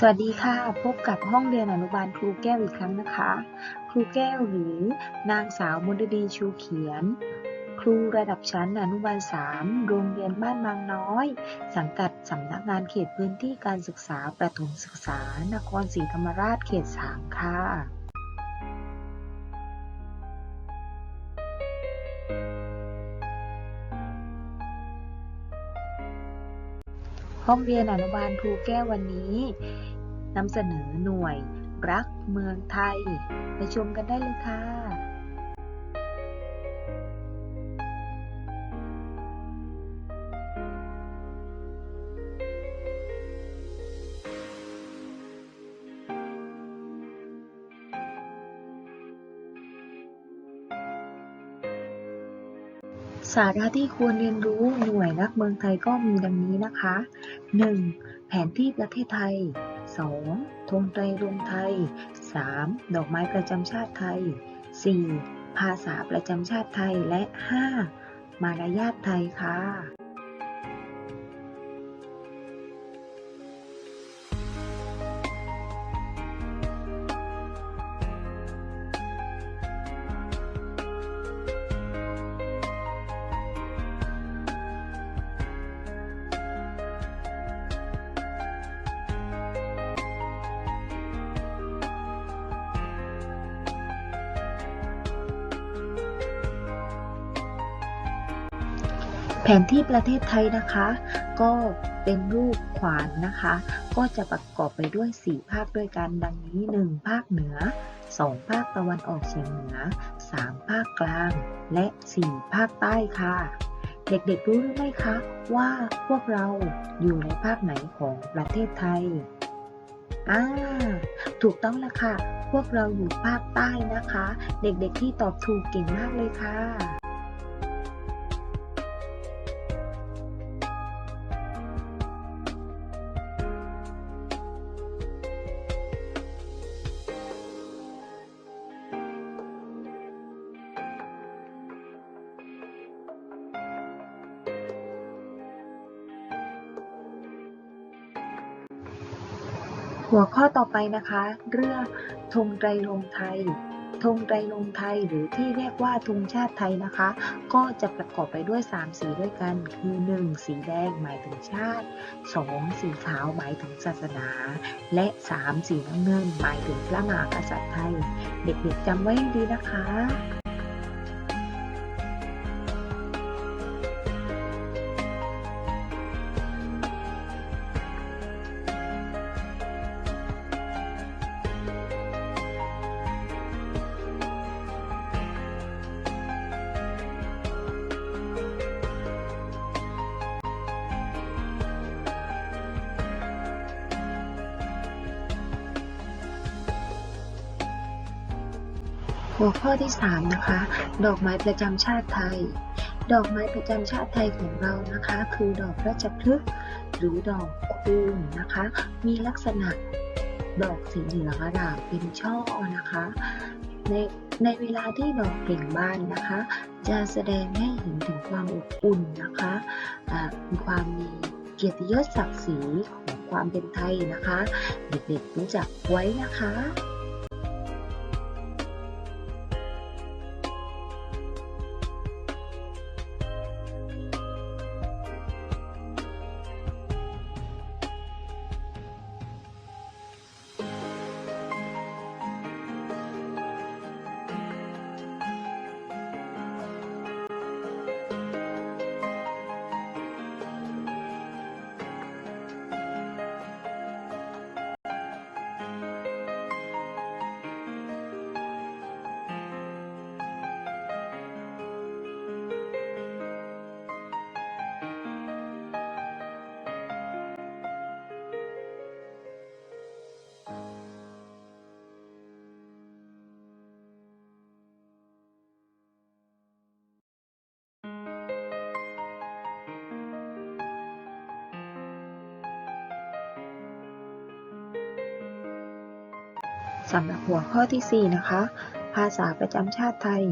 สวัสดีค่ะ พบกับห้องเรียนอนุบาลครูแก้วอีกครั้งนะคะ ครูแก้วหรือนางสาวมนดีชูเขียน ครูระดับชั้นอนุบาล 3 โรงเรียนบ้านบางน้อย สังกัดสำนักงานเขตพื้นที่การศึกษาประถมศึกษานครศรีธรรมราชเขต 3 ค่ะ ห้องเรียนอนุบาลครูแก้ววันนี้นำเสนอหน่วยรักเมืองไทย ไปชมกันได้เลยค่ะาระที่ควรเรียนรู้หน่วยรักเมืองไทยก็มีดังนี้นะคะ 1. แผนที่ประเทศไทย 2. ธงไตรรงไทย 3. ดอกไม้ประจำชาติไทย 4. ภาษาประจำชาติไทยและ 5. มารยาทไทยค่ะ ผนที่ประเทศไทยนะคะ ก็เป็นรูปขวานนะคะ ก็จะประกอบไปด้วย 4 ภาคด้วยกันดังนี้ 1 ภาคเหนือ 2 ภาคตะวันออกเฉียงเหนือ 3 ภาคกลาง และ 4 ภาคใต้ค่ะ เด็กๆรู้หรือไม่คะ ว่าพวกเราอยู่ในภาคไหนของประเทศไทยอ่าถูกต้องแล้วค่ะ พวกเราอยู่ภาคใต้นะคะ เด็กๆที่ตอบถูกเก่งมากเลยค่ะ หัวข้อต่อไปนะคะ เรื่องธงไตรรงไทยธงไตรรงไทยหรือที่เรียกว่าธงชาติไทยนะคะ ก็จะประกอบไปด้วย 3 สีด้วยกัน คือ 1. สีแดงหมายถึงชาติ 2. สีขาวหมายถึงศาสนา และ 3. สีน้ำเงินหมายถึงพระมหากษัตริย์ไทย เด็กๆจำไว้ให้ดีนะคะ หัวข้อที่ 3 นะคะ ดอกไม้ประจำชาติไทย ดอกไม้ประจำชาติไทยของเรานะคะ คือดอกราชพฤกษ์หรือดอกคูณนะคะ มีลักษณะดอกสีเหลืองอร่ามเป็นช่อนะคะ ในในเวลาที่ดอกเปล่งบานนะคะ จะแสดงให้เห็นถึงความอบอุ่นนะคะอ่ามีความมีเกียรติยศศักดิ์ศรีของความเป็นไทยนะคะ เด็กๆรู้จักไว้นะคะ สำหรับหัวข้อที่ 4 นะคะ ภาษาประจำชาติไทย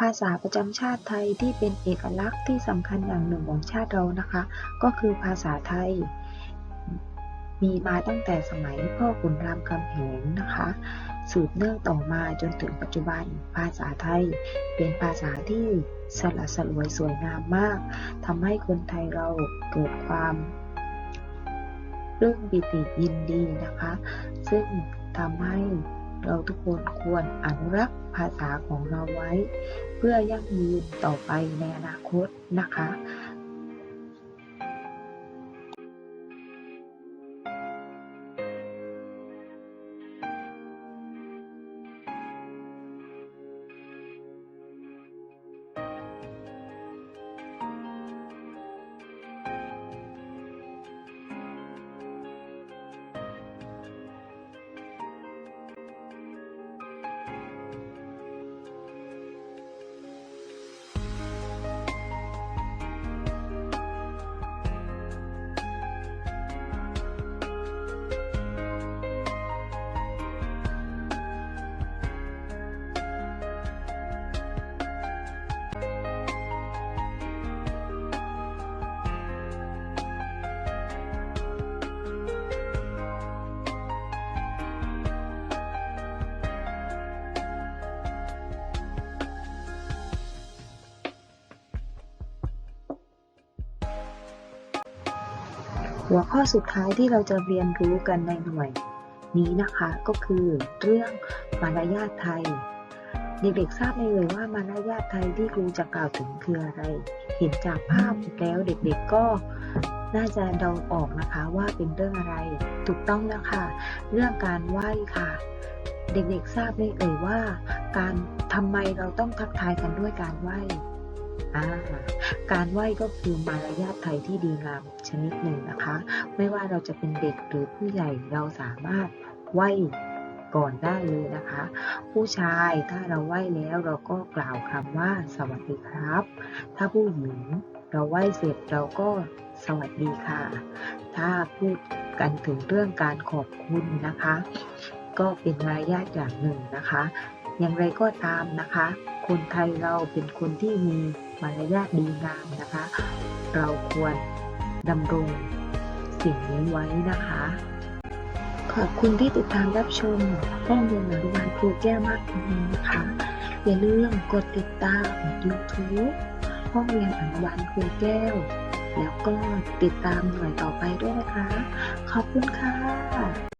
ภาษาประจำชาติไทยที่เป็นเอกลักษณ์ที่สำคัญอย่างหนึ่งของชาติเรานะคะ ก็คือภาษาไทย มีมาตั้งแต่สมัยพ่อขุนรามคำแหงนะคะ สืบเนื่องต่อมาจนถึงปัจจุบัน ภาษาไทย เป็นภาษาที่สละสลวยสวยงามมากทำให้คนไทยเราเกิดความเรื่องปิติยินดีนะคะ ซึ่ง ทำให้เราทุกคนควรอนุรักษ์ภาษาของเราไว้ เพื่อยั่งยืนต่อไปในอนาคตนะคะ หัวข้อสุดท้ายที่เราจะเรียนรู้กันในหน่วย นี้นะคะก็คือเรื่องมารยาทไทย เด็กๆทราบไหมเอ่ยว่ามารยาทไทยที่ครูจะกล่าวถึงคืออะไร เห็นจากภาพแล้วเด็กๆก็น่าจะเดาออกนะคะว่าเป็นเรื่องอะไร ถูกต้องแล้วค่ะ เรื่องการไหว้ค่ะ เด็กๆทราบไหมเอ่ยว่า การทำไมเราต้องทักทายกันด้วยการไหว้ การไหว้ก็คือมารยาทไทยที่ดีงามชนิดหนึ่งนะคะ ไม่ว่าเราจะเป็นเด็กหรือผู้ใหญ่เราสามารถไหว้ก่อนได้เลยนะคะ ผู้ชายถ้าเราไหว้แล้วเราก็กล่าวคำว่าสวัสดีครับ ถ้าผู้หญิงเราไหว้เสร็จเราก็สวัสดีค่ะ ถ้าพูดกันถึงเรื่องการขอบคุณนะคะ ก็เป็นมารยาทอย่างหนึ่งนะคะ อย่างไรก็ตามนะคะ คนไทยเราเป็นคนที่มี มารยาทดีงามนะคะ เราควรดำรงสิ่งนี้ไว้นะคะ ขอบคุณที่ติดตามรับชมห้องเรียนอนุบาลครูแก้วมากนี้นะคะ อย่าลืมกดติดตาม YouTube ห้องเรียนอนุบาลครูแก้ว แล้วก็ติดตามหน่วยต่อไปด้วยนะคะ ขอบคุณค่ะ